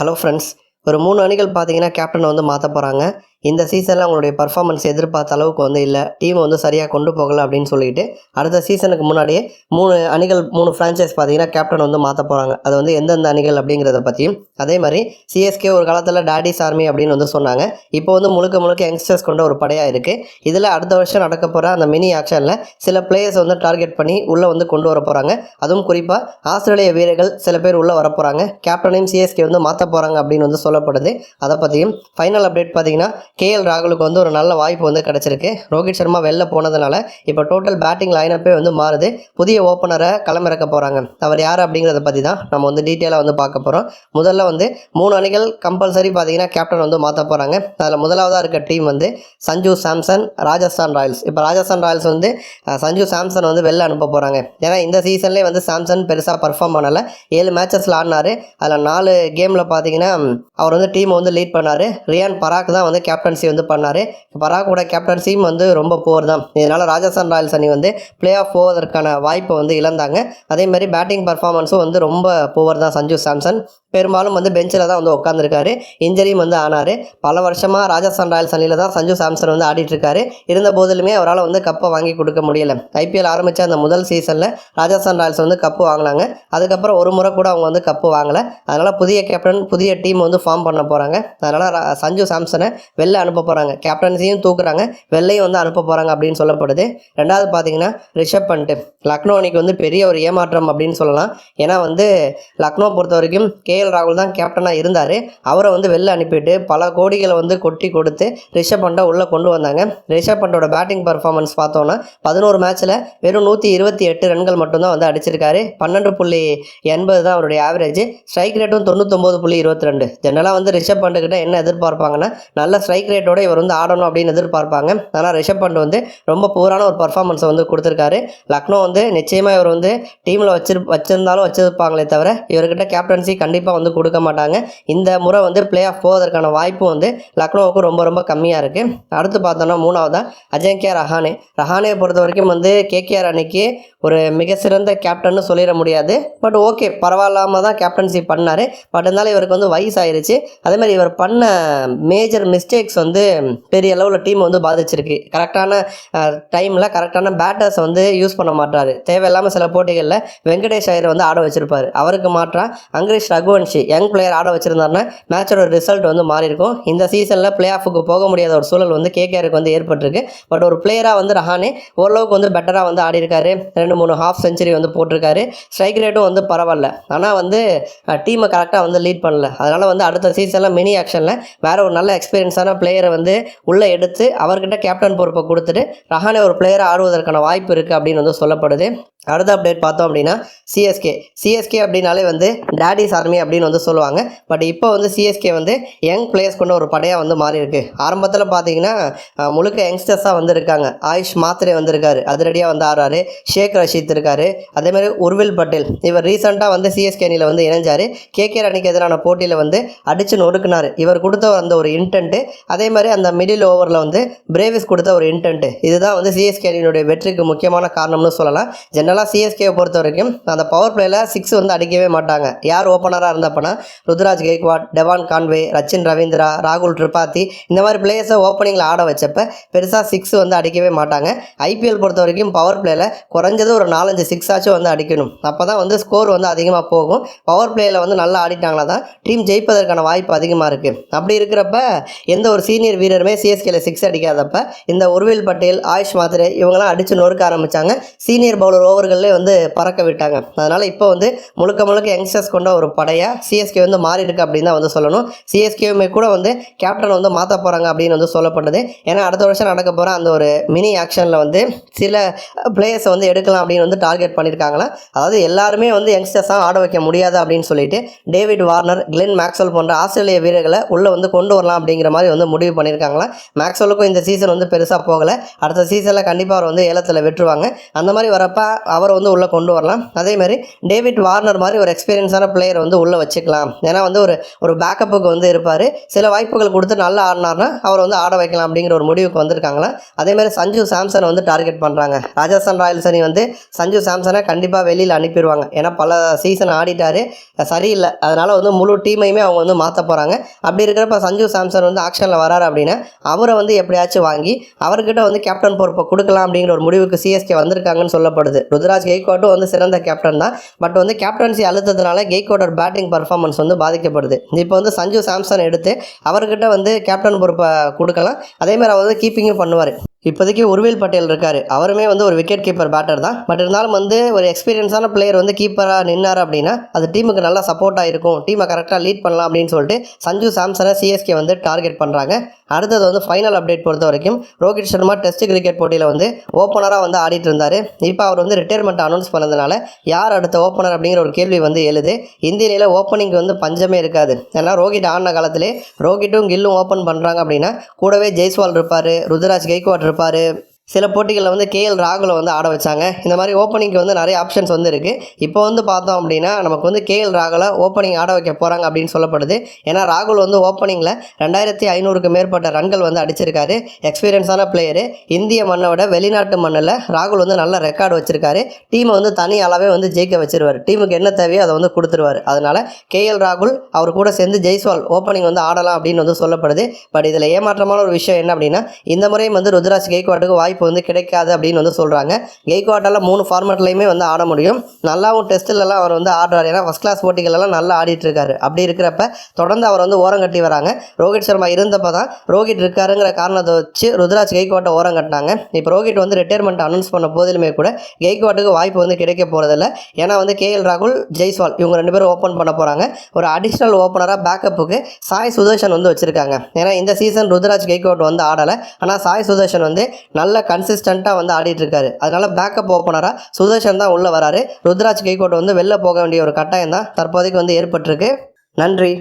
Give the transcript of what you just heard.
Hello friends ஒரு மூணு அணிகள் பார்த்தீங்கன்னா கேப்டனை வந்து மாற்ற போகிறாங்க இந்த சீசனில் அவங்களுடைய பர்ஃபார்மன்ஸ் எதிர்பார்த்த அளவுக்கு வந்து இல்லை. டீம் வந்து சரியாக கொண்டு போகலை அப்படின்னு சொல்லிட்டு அடுத்த சீசனுக்கு முன்னாடியே மூணு அணிகள் மூணு ஃப்ரான்ச்சைஸ் பார்த்தீங்கன்னா கேப்டன் வந்து மாற்ற போகிறாங்க அது வந்து எந்தெந்த அணிகள் அப்படிங்கிறத பற்றியும் அதே மாதிரி சிஎஸ்கே ஒரு காலத்தில் டாடிஸ் ஆர்மி அப்படின்னு வந்து சொன்னாங்க. இப்போ வந்து முழுக்க முழுக்க யங்ஸ்டர்ஸ் கொண்ட ஒரு படையாக இருக்குது இதில் அடுத்த வருஷம் நடக்க போகிற அந்த மினி ஆக்ஷனில் சில பிளேயர்ஸ் வந்து டார்கெட் பண்ணி உள்ளே வந்து கொண்டு வர போகிறாங்க அதுவும் குறிப்பாக ஆஸ்திரேலிய வீரர்கள் சில பேர் உள்ளே வர போகிறாங்க கேப்டனையும் சிஎஸ்கே வந்து மாற்ற போகிறாங்க அப்படின்னு வந்து சொல்லப்படுது. அதை பற்றியும் ஃபைனல் அப்டேட் பார்த்தீங்கன்னா கேஎல் ராகுலுக்கு வந்து ஒரு நல்ல வாய்ப்பு வந்து கிடச்சிருக்கு. ரோஹித் சர்மா வெளில போனதுனால இப்போ டோட்டல் பேட்டிங் லைனப்பே வந்து மாறுது. புதிய ஓப்பனரை களமிறக்க போகிறாங்க அவர் யார் அப்படிங்கிறத பற்றி தான் நம்ம வந்து டீட்டெயிலாக வந்து பார்க்க போகிறோம் முதல்ல வந்து மூணு அணிகள் கம்பல்சரி பார்த்தீங்கன்னா கேப்டன் வந்து மாற்ற போகிறாங்க அதில் முதலாவதாக இருக்க டீம் வந்து சஞ்சு சாம்சன் ராஜஸ்தான் ராயல்ஸ். இப்போ ராஜஸ்தான் ராயல்ஸ் வந்து சஞ்சு சாம்சன் வந்து வெளில அனுப்ப போகிறாங்க ஏன்னா இந்த சீசன்லேயே வந்து சாம்சன் பெருசாக பர்ஃபார்ம் பண்ணலை. ஏழு மேட்சஸில் ஆடினாரு. அதில் நாலு கேமில் பார்த்தீங்கன்னா அவர் வந்து டீமை வந்து லீட் பண்ணார். ரியான் பராக் தான் வந்து கேப்டன் கேப்டன்சி வந்து பண்ணார். பராக்கோட கேப்டன்சியும் வந்து ரொம்ப போர் தான். இதனால் ராஜஸ்தான் ராயல்ஸ் அணி வந்து பிளே ஆஃப் போவதற்கான வாய்ப்பை வந்து இழந்தாங்க. அதே மாதிரி பேட்டிங் பர்ஃபார்மன்ஸும் வந்து ரொம்ப புவர் தான் சஞ்சு சாம்சன். பெரும்பாலும் வந்து பெஞ்சில் தான் வந்து உட்காந்துருக்காரு இன்ஜரியும் வந்து ஆனார். பல வருஷமாக ராஜஸ்தான் ராயல்ஸ் அணியில் தான் சஞ்சு சாம்சன் வந்து ஆடிட்டுருக்காரு. இருந்த போதிலுமே அவரால் வந்து கப்பை வாங்கி கொடுக்க முடியல. ஐபிஎல் ஆரம்பித்த அந்த முதல் சீசனில் ராஜஸ்தான் ராயல்ஸ் வந்து கப்பு வாங்கினாங்க. அதுக்கப்புறம் ஒரு முறை கூட அவங்க வந்து கப்பு வாங்கலை. அதனால் புதிய கேப்டன் புதிய டீம் வந்து ஃபார்ம் பண்ண போகிறாங்க அதனால் சஞ்சு சாம்சனை வெளில அனுப்ப போகிறாங்க கேப்டன்சியும் தூக்குறாங்க. வெள்ளையும் வந்து அனுப்ப போகிறாங்க அப்படின்னு சொல்லப்படுது. ரெண்டாவது பார்த்தீங்கன்னா ரிஷப் பண்ட்டு லக்னோ அணிக்கு வந்து பெரிய ஒரு ஏமாற்றம் அப்படின்னு சொல்லலாம். ஏன்னா வந்து லக்னோ பொறுத்த வரைக்கும் கேஎல் ராகுல் தான் கேப்டனாக இருந்தார். அவரை வந்து வெளில அனுப்பிட்டு பல கோடிகளை வந்து கொட்டி கொடுத்து ரிஷப் பண்டை உள்ளே கொண்டு வந்தாங்க. ரிஷப் பண்டோட பேட்டிங் பர்ஃபார்மன்ஸ் பார்த்தோன்னா பதினோரு மேட்ச்சில் வெறும் நூற்றி இருபத்தி எட்டு ரன்கள் மட்டும்தான் வந்து அடிச்சிருக்காரு. பன்னெண்டு புள்ளி எண்பது தான் அவருடைய ஆவரேஜ் ஸ்ட்ரைக் ரேட்டும் தொண்ணூத்தொம்பது புள்ளி இருபத்தி ரெண்டு. ஜென்ரலாக வந்து ரிஷப் பண்டுக்கிட்ட என்ன எதிர்பார்ப்பாங்கன்னா நல்ல ஸ்ட்ரைக் ரேட்டோட இவர் வந்து ஆடணும் அப்படின்னு எதிர்பார்ப்பாங்க. ஆனால் ரிஷப் பண்ட் வந்து ரொம்ப பூரான ஒரு பர்ஃபார்மன்ஸை வந்து கொடுத்துருக்காரு. லக்னோ வந்து நிச்சயமாக இவர் வந்து டீமில் வச்சிரு வச்சிருந்தாலும் வச்சிருப்பாங்களே தவிர இவர்கிட்ட கேப்டன்சி கண்டிப்பாக வந்து கொடுக்க மாட்டாங்க. இந்த முறை வந்து பிளே ஆஃப் போவதற்கான வாய்ப்பு வந்து லக்னோவுக்கு ரொம்ப ரொம்ப கம்மியாக இருக்குது அடுத்து பார்த்தோன்னா மூணாவதாக அஜய்கியா ரஹானே ரஹானே. பொறுத்த வரைக்கும் வந்து கேகேஆர் அணிக்கு ஒரு மிக சிறந்த கேப்டன்னு சொல்லிட முடியாது. பட் ஓகே பரவாயில்லாமல் தான் கேப்டன்சி பண்ணார். பட் இருந்தாலும் இவருக்கு வந்து வயசாயிருச்சு அதே மாதிரி இவர் பண்ண மேஜர் மிஸ்டேக்ஸ் வந்து பெரிய அளவில் டீம் வந்து பாதிச்சிருக்கு. கரெக்டான டைமில் கரெக்டான பேட்டர்ஸ் வந்து யூஸ் பண்ண மாட்டார். தேவையில்லாமல் சில போட்டிகளில் வெங்கடேஷ் ஐயர் வந்து ஆட வச்சிருப்பார். அவருக்கு மாற்றா அங்கரீஷ் ரகுவன்ஷி யங் பிளேயர் ஆட வச்சிருந்தாருன்னா மேட்சோட ரிசல்ட் வந்து மாறி இருக்கும் இந்த சீசனில் பிளே ஆஃபுக்கு போக முடியாத ஒரு சூழல் வந்து கேகேஆருக்கு வந்து ஏற்பட்டிருக்கு. பட் ஒரு பிளேயராக வந்து ரஹானே ஓரளவுக்கு வந்து பெட்டராக வந்து ஆடி இருக்காரு ரெண்டு மூணு ஹாஃப் செஞ்சுரி வந்து போட்டிருக்காரு. ஸ்ட்ரைக் ரேட்டும் வந்து பரவாயில்ல. ஆனால் வந்து டீமை கரெக்டாக வந்து லீட் பண்ணல. அதனால் வந்து அடுத்த சீசனில் மினி ஆக்ஷனில் வேற ஒரு நல்ல எக்ஸ்பீரியன்ஸான பிளேயரை வந்து உள்ளே எடுத்து அவர்கிட்ட கேப்டன் பொறுப்பை கொடுத்துட்டு ரஹானே ஒரு பிளேயரை ஆடுவதற்கான வாய்ப்பு இருக்குது அப்படின்னு வந்து சொல்லப்படுது. அடுத்த அப்டேட் பார்த்தோம் அப்படின்னா சிஎஸ்கே சிஎஸ்கே அப்படின்னாலே வந்து டேடிஸ் ஆர்மி அப்படின்னு வந்து சொல்லுவாங்க. பட் இப்போ வந்து சிஎஸ்கே வந்து யங் பிளேயர்ஸ் கொண்ட ஒரு படையாக வந்து மாறி இருக்கு ஆரம்பத்தில் பார்த்தீங்கன்னா முழுக்க யங்ஸ்டர்ஸாக வந்திருக்காங்க ஆயுஷ் மாத்திரை வந்திருக்காரு. அதிரடியாக வந்து ஆடுறாரு. ஷேக் ரஷீத் இருக்காரு. அதே மாதிரி உர்வில் பட்டேல் இவர் ரீசெண்டாக வந்து சிஎஸ்கே அணியில் வந்து இணைஞ்சார். கேகேஆர் அணிக்கு எதிரான போட்டியில் வந்து அடிச்சு நொறுக்குனார். இவர் கொடுத்த அந்த ஒரு இன்டென்ட்டு அதே மாதிரி அந்த மிடில் ஓவரில் வந்து பிரேவிஸ் கொடுத்த ஒரு இன்டென்ட்டு இதுதான் வந்து சிஎஸ்கே அணியினுடைய வெற்றிக்கு முக்கியமான காரணம்னு சொல்லலாம். ஜென்ரலாக சிஎஸ்கேவை பொறுத்த வரைக்கும் அந்த பவர் பிளேயில் சிக்ஸ் வந்து அடிக்கவே மாட்டாங்க. யார் ஓப்பனராக இருந்தப்பனா ருத்ராஜ் கெய்க்வாட் டெவான் கான்வே ரச்சின் ரவீந்திரா ராகுல் திரிபாதி இந்த மாதிரி பிளேயர்ஸை ஓப்பனிங்கில் ஆட வச்சப்ப பெருசாக சிக்ஸ் வந்து அடிக்கவே மாட்டாங்க. ஐபிஎல் பொறுத்த வரைக்கும் பவர் பிளேயில் குறைஞ்சது ஒரு நாலஞ்சு சிக்ஸ் ஆச்சும் வந்து அடிக்கணும். அப்போ தான் வந்து ஸ்கோர் வந்து அதிகமாக போகும். பவர் பிளேயில் வந்து நல்லா ஆடிட்டாங்கன்னா தான் டீம் ஜெயிப்பதற்கான வாய்ப்பு அதிகமாக இருக்குது அப்படி இருக்கிறப்ப எந்த ஒரு சீனியர் வீரருமே சிஎஸ்கேல சிக்ஸ் அடிக்காதப்ப இந்த உருவில் பட்டேல் ஆயுஷ் மாத்ரே இவங்கெல்லாம் அடித்து நொறுக்க ஆரம்பித்தாங்க சீனியர் பவுலர் ஓவர்கள்லேயே வந்து பறக்க விட்டாங்க. அதனால் இப்போ வந்து முழுக்க முழுக்க யங்ஸ்டர்ஸ் கொண்ட ஒரு படையாக சிஎஸ்கே வந்து மாறி இருக்கு அப்படின்னு தான் வந்து சொல்லணும். சிஎஸ்கேவுமே கூட வந்து கேப்டன் வந்து மாற்ற போகிறாங்க அப்படின்னு வந்து சொல்லப்பட்டது ஏன்னா அடுத்த வருஷம் நடக்க போகிற அந்த ஒரு மினி ஆக்ஷனில் வந்து சில பிளேயர்ஸை வந்து எடுக்கலாம் அப்படின்னு வந்து டார்கெட் பண்ணியிருக்காங்களா அதாவது எல்லாருமே வந்து யங்ஸ்டர்ஸாக ஆட வைக்க முடியாது அப்படின்னு சொல்லிட்டு டேவிட் வார்னர் கிளென் மேக்ஸ்வெல் போன்ற ஆஸ்திரேலிய வீரர்களை உள்ளே வந்து கொண்டு வரலாம் அப்படிங்கிற மாதிரி வந்து முடிவு பண்ணியிருக்காங்களா மேக்ஸ்வெலுக்கும் இந்த சீசன் வந்து பெருசாக போகலை. அடுத்த சீசனில் கண்டிப்பாக அவர் வந்து ஏலத்தில் வெற்றுவாங்க அந்த மாதிரி வரப்போ அவரை வந்து உள்ளே கொண்டு வரலாம். அதே மாதிரி டேவிட் வார்னர் மாதிரி ஒரு எக்ஸ்பீரியன்ஸான பிளேயர் வந்து உள்ளே வச்சுக்கலாம். ஏன்னா வந்து ஒரு ஒரு பேக்கப்புக்கு வந்து இருப்பார். சில வாய்ப்புகள் கொடுத்து நல்லா ஆடினார்னா அவர் வந்து ஆட வைக்கலாம் அப்படிங்கிற ஒரு முடிவுக்கு வந்திருக்காங்களா? அதே மாதிரி சஞ்சு சாம்சன் வந்து டார்கெட் பண்ணுறாங்க ராஜஸ்தான் ராயல்ஸ் அணி வந்து சஞ்சு சாம்சனை கண்டிப்பாக வெளியில் அனுப்பிடுவாங்க. ஏன்னா பல சீசன் ஆடிட்டாரு. சரியில்லை. அதனால் வந்து முழு டீமையுமே அவங்க வந்து மாற்ற போகிறாங்க அப்படி இருக்கிறப்ப சஞ்சு சாம்சன் வந்து ஆக்ஷனில் வராரு அப்படின்னா அவரை வந்து எப்படியாச்சும் வாங்கி அவர்கிட்ட வந்து கேப்டன் பொறுப்பை கொடுக்கலாம் அப்படிங்கிற ஒரு முடிவுக்கு சிஎஸ்கே வந்திருக்காங்கன்னு சொல்லப்படுது. ருத்ராஜ் கெய்கோட்டும் வந்து சிறந்த கேப்டன் தான். பட் வந்து கேப்டன்சி அழுத்தத்தினால கெய்கோட்டோட பேட்டிங் பர்ஃபார்மன்ஸ் வந்து பாதிக்கப்படுது. இப்போ வந்து சஞ்சு சாம்சன் எடுத்து அவர்கிட்ட வந்து கேப்டன் பொறுப்பை கொடுக்கலாம். அதேமாதிரி அவர் வந்து கீப்பிங்கும் பண்ணுவார். இப்போதைக்கு உருவேல் பட்டேல் இருக்கார். அவருமே வந்து ஒரு விக்கெட் கீப்பர் பேட்டர் தான். பட் இருந்தாலும் வந்து ஒரு எக்ஸ்பீரியன்ஸான பிளேயர் வந்து கீப்பராக நின்னார் அப்படின்னா அது டீமுக்கு நல்லா சப்போர்ட்டாக இருக்கும். டீமை கரெக்டாக லீட் பண்ணலாம் அப்படின்னு சொல்லிட்டு சஞ்சு சாம்சனை சிஎஸ்கே வந்து டார்கெட் பண்ணுறாங்க அடுத்தது வந்து ஃபைனல் அப்டேட் பொறுத்த வரைக்கும் ரோஹித் சர்மா டெஸ்ட் கிரிக்கெட் போட்டியில் வந்து ஓப்பனராக வந்து ஆடிட்டு இருந்தார். இப்போ அவர் வந்து ரிட்டையர்மெண்ட் அனௌன்ஸ் பண்ணதுனால யார் அடுத்த ஓப்பனர் அப்படிங்கிற ஒரு கேள்வி வந்து எழுது. இந்தியில ஓப்பனிங் வந்து பஞ்சமே இருக்காது. ஏன்னா ரோஹித் ஆடின காலத்திலே ரோஹிட்டும் கில்லும் ஓப்பன் பண்ணுறாங்க அப்படின்னா கூடவே ஜெய்ஸ்வால் இருப்பார் ருத்ராஜ் கெய்க்வாட் இருப்பார் சில போட்டிகளில் வந்து கேஎல் ராகுலை வந்து ஆட வச்சாங்க. இந்த மாதிரி ஓப்பனிங்க்கு வந்து நிறைய ஆப்ஷன்ஸ் வந்து இருக்குது இப்போ வந்து பார்த்தோம் அப்படின்னா நமக்கு வந்து கேஎல் ராகுலை ஓப்பனிங் ஆட வைக்க போகிறாங்க அப்படின்னு சொல்லப்படுது. ஏன்னா ராகுல் வந்து ஓப்பனிங்கில் ரெண்டாயிரத்தி ஐநூறுக்கு மேற்பட்ட ரன்கள் வந்து அடிச்சிருக்காரு. எக்ஸ்பீரியன்ஸான பிளேயரு இந்திய மண்ணை விட வெளிநாட்டு மண்ணில் ராகுல் வந்து நல்ல ரெக்கார்டு வச்சிருக்காரு. டீமை வந்து தனி அளவே வந்து ஜெயிக்க வச்சிருவார். டீமுக்கு என்ன தேவையோ அதை வந்து கொடுத்துருவார். அதனால் கேஎல் ராகுல் அவர் கூட சேர்ந்து ஜெய்ஸ்வால் ஓப்பனிங் வந்து ஆடலாம் அப்படின்னு வந்து சொல்லப்படுது. பட் இதில் ஏமாற்றமான ஒரு விஷயம் என்ன அப்படின்னா இந்த முறையும் வந்து ருத்ராஜ் கேக்வாட்டுக்கு வாய்ப்பு வந்து கிடைக்காது அப்படின்னு வந்து சொல்கிறாங்க கெய்க்வாட்டால் மூணு ஃபார்மேட்லையுமே வந்து ஆட முடியும். நல்லாவும் டெஸ்ட்டிலலாம் அவர் வந்து ஆடுறாரு. ஏன்னா ஃபஸ்ட் கிளாஸ் போட்டிகளெல்லாம் நல்லா ஆடிட்டு இருக்காரு. அப்படி இருக்கிறப்ப தொடர்ந்து அவர் வந்து ஓரம் கட்டி வராங்க. ரோஹித் சர்மா இருந்தப்போ தான் ரோஹித் இருக்காருங்கிற காரணத்தை வச்சு ருத்ராஜ் கெய்கோட்டை ஓரம் கட்டினாங்க. இப்போ ரோஹித் வந்து ரிட்டையர்மெண்ட் அனௌன்ஸ் பண்ண போதிலுமே கூட கெய்கோட்டுக்கு வாய்ப்பு வந்து கிடைக்க போகிறதில்ல ஏன்னா வந்து கேஎல் ராகுல் ஜெய்ஸ்வால் இவங்க ரெண்டு பேரும் ஓப்பன் பண்ண போகிறாங்க ஒரு அடிஷ்னல் ஓப்பனராக பேக்கப்புக்கு சாய் சுதர்ஷன் வந்து வச்சுருக்காங்க. ஏன்னா இந்த சீசன் ருத்ராஜ் கெய்கோட் வந்து ஆடலை. ஆனால் சாய் சுதர்ஷன் வந்து நல்ல கன்சிஸ்டண்ட்டாக வந்து ஆடிட்டு இருக்காரு. அதனால பேக்கப் ஓப்பனராக சுதர்ஷன் தான் உள்ளே வராரு. ருத்ராஜ் கெய்கோட் வந்து வெளில போக வேண்டிய ஒரு கட்டாயம் தான் தற்போதைக்கு வந்து ஏற்பட்டிருக்கு. நன்றி.